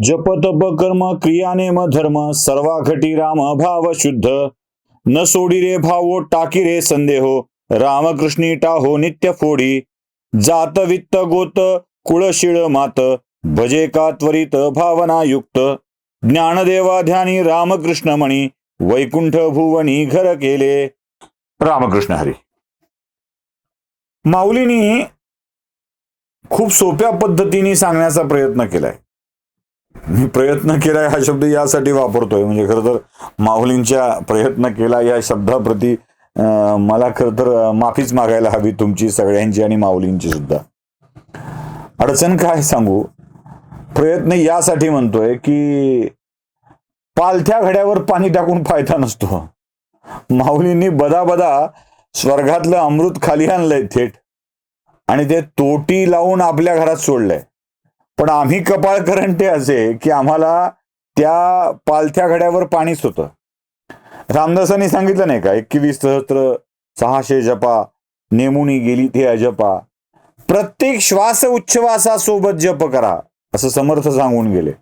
जप तप कर्म क्रिया नेम धर्म सर्वा घटी राम भाव शुद्ध। न सोडी रे भावो टाकी रे संदेहो। रामकृष्णी टाहो नित्य फोडी। जात वित्त गोत कुळशिळ मात। भजे का त्वरित भावना युक्त। ज्ञानदेवा ध्यानी रामकृष्ण मणी। वैकुंठ भुवनी घर केले। रामकृष्ण हरी। माऊलीनी खूप सोप्या पद्धतीने सांगण्याचा प्रयत्न केलाय. मी प्रयत्न केला हा शब्द यासाठी वापरतोय. म्हणजे खरं तर माऊलींच्या प्रयत्न केला या शब्दाप्रती मला खरं तर माफीच मागायला हवी तुमची सगळ्यांची आणि माऊलींची सुद्धा. अडचण काय सांगू? प्रयत्न यासाठी म्हणतोय की पालथ्या घड्यावर पाणी टाकून फायदा नसतो. माऊलींनी बदाबदा स्वर्गातलं अमृत खाली आणलंय थेट आणि ते तोटी लावून आपल्या घरात सोडलंय. पण आम्ही कपाळ करंटे असे की आम्हाला त्या पालथ्या घड्यावर पाणीच होतं रामदासांनी सांगितलं नाही का? एकवीस सहस्त्र सहाशे जपा नेमुनी गेली ते अजपा. प्रत्येक श्वास उच्छवासासोबत जप करा असं समर्थ सांगून गेले.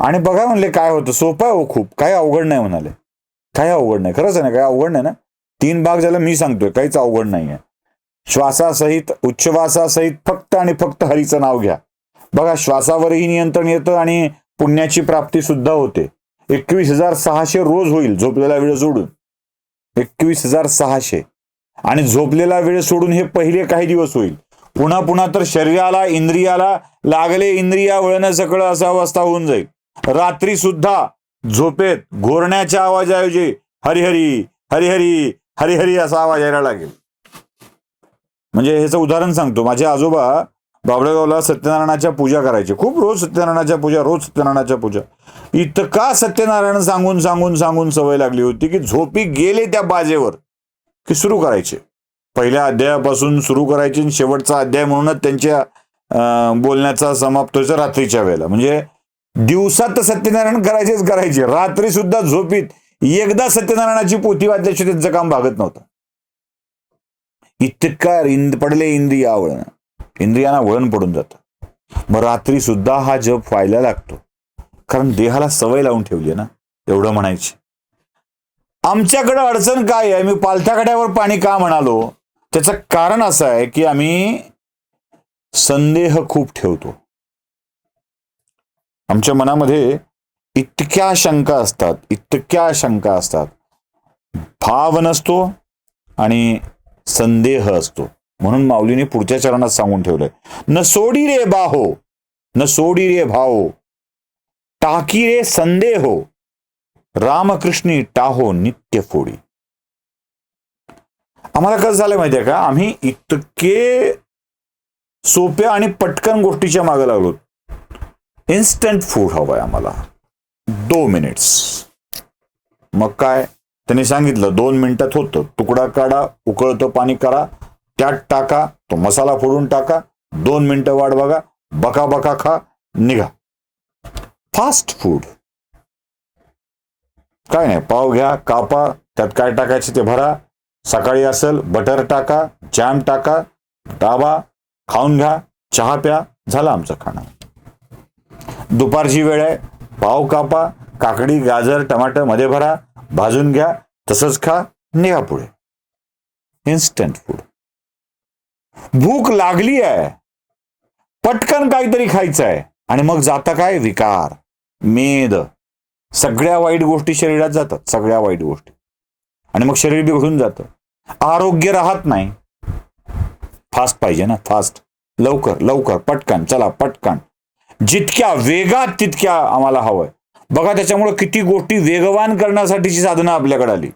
आणि बघा म्हणले काय होतं? सोपं आहे हो खूप. काही अवघड नाही म्हणाले. काही अवघड नाही. खरंच आहे ना अवघड नाही ना? तीन भाग झालं मी सांगतोय काहीच अवघड नाही आहे श्वासासहित उच्छवासासहित फक्त आणि फक्त हरीचं नाव घ्या. बघा श्वासावरही नियंत्रण येतं आणि पुण्याची प्राप्ती सुद्धा होते. एकवीस हजार सहाशे रोज होईल झोपलेला वेळ सोडून. एकवीस हजार सहाशे. आणि झोपलेला वेळ सोडून हे पहिले काही दिवस होईल. पुन्हा पुन्हा तर शरीराला इंद्रियाला लागले इंद्रिया वळणं सगळं असं अवस्था होऊन जाईल. रात्री सुद्धा झोपेत घोरण्याच्या आवाजाऐवजी हरिहरी हरिहरी हरिहरी असा आवाज यायला लागेल. म्हणजे ह्याचं उदाहरण सांगतो. माझे आजोबा बाबळेगावला सत्यनारायणाच्या पूजा करायचे. खूप रोज सत्यनारायणाच्या पूजा रोज सत्यनारायणाच्या पूजा. इतका सत्यनारायण सांगून सांगून सांगून सवय लागली होती की झोपी गेले त्या बाजेवर की सुरू करायचे. पहिल्या अध्यायापासून सुरू करायचे आणि शेवटचा अध्याय म्हणूनच त्यांच्या बोलण्याचा समाप्त व्हायचा रात्रीच्या वेळेला. म्हणजे दिवसात तर सत्यनारायण करायचेच करायचे. रात्री सुद्धा झोपीत एकदा सत्यनारायणाची पोथी वाचल्याशिवाय त्यांचं काम भागत नव्हतं. इतका इंद पडले इंद्रिया वळण इंद्रियांना वळण पडून जातं. मग रात्री सुद्धा हा जप व्हायला लागतो. कारण देहाला सवय लावून ठेवली आहे ना एवढं म्हणायची. आमच्याकडं अडचण काय आहे? मी पालथ्या कड्यावर पाणी का म्हणालो? त्याचं कारण असं आहे की आम्ही संदेह खूप ठेवतो. आमच्या मनामध्ये इतक्या शंका असतात इतक्या शंका असतात. भाव नसतो आणि संदेह असतो. म्हणून माऊलीने पुढच्या चरणात सांगून ठेवलंय. न सोडी रे बाहो न सोडी रे भाओ टाकी रे संदेहो रामकृष्णी टाहो नित्य फोडी. आम्हाला कसं झालं माहितीये का? आम्ही इतके सोप्या आणि पटकन गोष्टीच्या मागे लागलो. इन्स्टंट फूड हवंय आम्हाला. दो मिनिट्स मग काय? त्यांनी सांगितलं दोन मिनिटात होतं. तुकडा काढा उकळतं पाणी करा. त्यात टाका तो मसाला फोडून टाका दोन मिनिटं वाट बघा बका बका खा निघा. फास्ट फूड काय नाही पाव घ्या कापा त्यात काय टाकायचे ते भरा. सकाळी असेल बटर टाका जॅम टाका दाबा खाऊन घ्या चहा प्या झालं आमचं खाणं. दुपारची वेळ आहे पाव कापा काकडी गाजर टमाटरमध्ये भरा भाजून घ्या तसंच खा निघा पुढे. इन्स्टंट फूड भूक लागली आहे. पटकन काहीतरी खायचं आहे आणि मग जाता काय? विकार मेद. सगळ्या वाईट गोष्टी शरीरात जातात. सगळ्या वाईट गोष्टी. आणि मग शरीर बिघडून जातं. आरोग्य राहत नाही. फास्ट पाहिजे ना? फास्ट. लवकर लवकर. पटकन. चला पटकन. जितक्या वेगात तितक्या आम्हाला हवंय. बघा त्याच्यामुळे किती गोष्टी वेगवान करण्यासाठीची साधनं आपल्याकडे आली.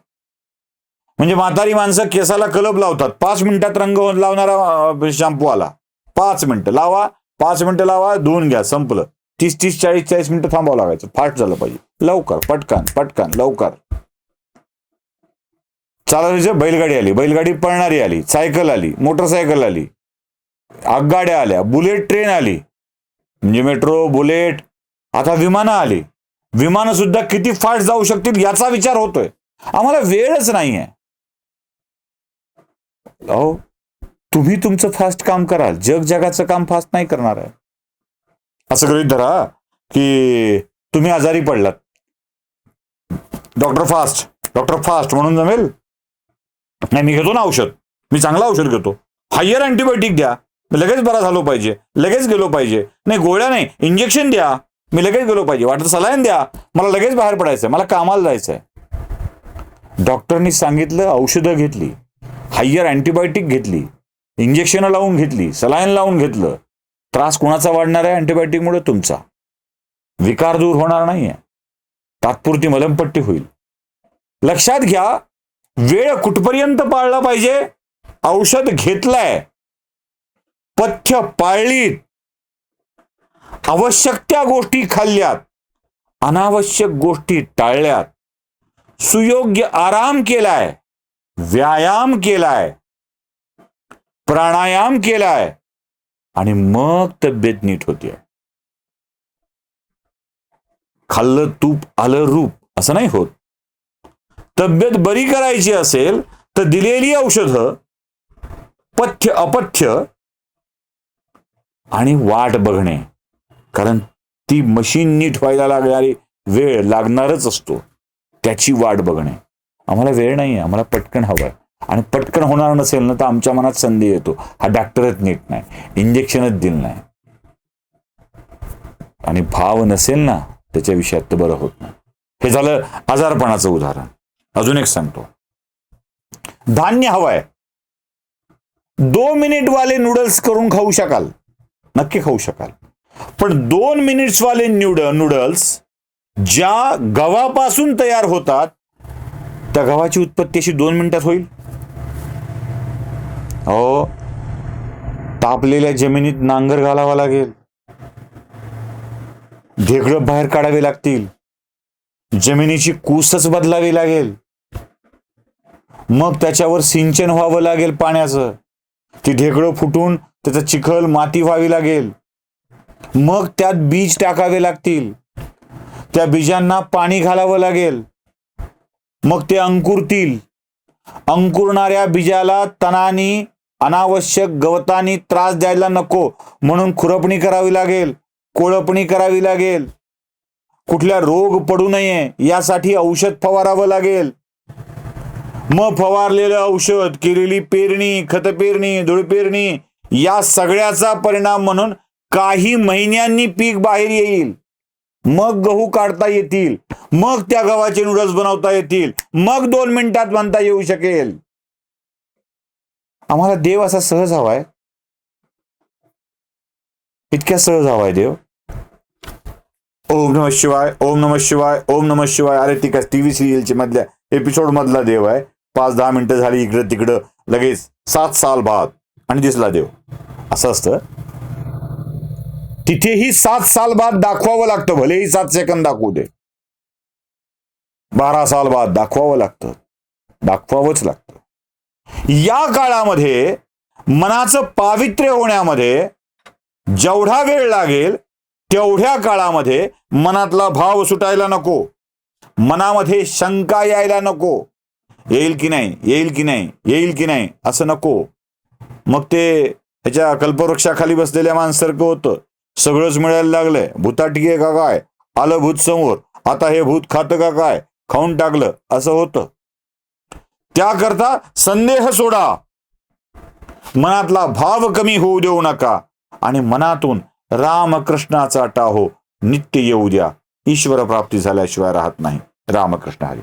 म्हणजे म्हातारी माणसं केसाला कलब लावतात. पाच मिनिटात रंग लावणारा शॅम्पू आला पाच मिनिटं लावा पाच मिनिटं लावा धुवून घ्या संपलं. तीस तीस चाळीस चाळीस मिनिटं थांबावं लागायचं. फास्ट झालं पाहिजे. लवकर पटकन पटकन लवकर. चालवायचं बैलगाडी आली. बैलगाडी पळणारी आली. सायकल आली. मोटरसायकल आली. आगगाड्या आल्या. बुलेट ट्रेन आली. म्हणजे मेट्रो बुलेट. आता विमानं आली. विमानं सुद्धा किती फास्ट जाऊ शकतील याचा विचार होतोय. आम्हाला वेळच नाही आहे अहो तुम्ही तुमचं फास्ट काम कराल. जग जगाचं काम फास्ट नाही करणार आहे. असं गृहित धरा की तुम्ही आजारी पडलात. डॉक्टर फास्ट डॉक्टर फास्ट म्हणून जमेल. नाही मी घेतो ना औषध. मी चांगलं औषध घेतो. हायर अँटीबायोटिक द्या. मी लगेच बरा झालो पाहिजे. लगेच गेलो पाहिजे. नाही गोळ्या नाही. इंजेक्शन द्या. मी लगेच गेलो पाहिजे. वाटत सलाईन द्या. मला लगेच बाहेर पडायचंय. मला कामाला जायचंय. डॉक्टरनी सांगितलं औषधं घेतली. हायर अँटीबायोटिक घेतली इंजेक्शन लावून घेतली सलाईन लावून घेतलं त्रास कोणाचा वाढणार आहे अँटीबायोटिकमुळे? तुमचा. विकार दूर होणार नाहीये. तात्पुरती मलमपट्टी होईल. लक्षात घ्या वेळ कुठपर्यंत पाळला पाहिजे? औषध घेतलंय. पथ्य पाळलीत. आवश्यक त्या गोष्टी खाल्ल्यात. अनावश्यक गोष्टी टाळल्यात. सुयोग्य आराम केलाय. व्यायाम केलाय. प्राणायाम केलाय. आणि मग तब्येत नीट होते. खाल्लं तूप आलं रूप असं नाही होत. तब्येत बरी करायची असेल तर दिलेली औषधं पथ्य अपथ्य आणि वाट बघणे. कारण ती मशीन नीट व्हायला लागणारी वेळ लागणारच असतो. त्याची वाट बघणे. आम्हाला वेळ नाही आहे आम्हाला पटकन हवं आहे आणि पटकन होणार नसेल ना तर आमच्या मनात संधी येतो. हा डॉक्टरच नीट नाही इंजेक्शनच दिलं नाही. आणि भाव नसेल ना त्याच्या विषयात तर बरं होत नाही. हे झालं आजारपणाचं उदाहरण. अजून एक सांगतो. धान्य हवंय. दोन मिनिट वाले नूडल्स करून खाऊ शकाल. नक्की खाऊ शकाल. पण दोन मिनिट्स वाले न्यूड नूडल्स ज्या गव्हापासून तयार होतात त्या गव्हाची उत्पत्ती अशी दोन मिनिटात होईल. हो तापलेल्या जमिनीत नांगर घालावा लागेल. ढेकळं बाहेर काढावे लागतील. जमिनीची कूसच बदलावी लागेल. मग त्याच्यावर सिंचन व्हावं लागेल पाण्याचं. ती ढेकळं फुटून त्याचं चिखल माती व्हावी लागेल. मग त्यात बीज टाकावे लागतील. त्या बीजांना पाणी घालावं लागेल. मग ते अंकुरतील. अंकुरणाऱ्या बीजाला तणानी अनावश्यक गवतानी त्रास द्यायला नको म्हणून खुरपणी करावी लागेल कोळपणी करावी लागेल. कुठल्या रोग पडू नये यासाठी औषध फवारावं लागेल. मग फवारलेलं औषध केलेली पेरणी खत पेरणी धूळ पेरणी या सगळ्याचा परिणाम म्हणून काही महिन्यांनी पीक बाहेर येईल. मग गहू काढता येतील मग त्या गव्हाचे नूडल्स बनवता येतील मग दोन मिनिटात बनता येऊ शकेल. आम्हाला देव असा सहज हवाय. इतक्या सहज हवाय देव. ओम नम शिवाय ओम नम शिवाय ओम नम शिवाय. अरे ती काय टीव्ही सिरियलच्या मधल्या एपिसोड मधला देव आहे. पाच दहा मिनिटं झाली इकडं तिकडं. लगेच सात साल बाद. आणि दिसला देव. असं असतं. तिथेही सात साल बाद दाखवावं लागतं भलेही सात सेकंद दाखवू दे. बारा साल बाद दाखवावं लागतं. दाखवावंच लागतं. या काळामध्ये मनाचं पावित्र्य होण्यामध्ये जेवढा वेळ लागेल तेवढ्या काळामध्ये मनातला भाव सुटायला नको. मनामध्ये शंका यायला नको. येईल की नाही? येईल की नाही? येईल की नाही? असं नको. मग ते ह्याच्या कल्पवृक्षाखाली बसलेल्या माणसारखं होतं. सगळंच मिळायला लागलंय. भूताटकी का काय? आलं भूत समोर. आता हे भूत खातं का काय? खाऊन टाकलं. असं होतं. त्याकरता संदेह सोडा. मनातला भाव कमी होऊ देऊ नका. आणि मनातून रामकृष्णाचा टाहो नित्य येऊ द्या. ईश्वर प्राप्ती झाल्याशिवाय राहत नाही. रामकृष्ण हरी.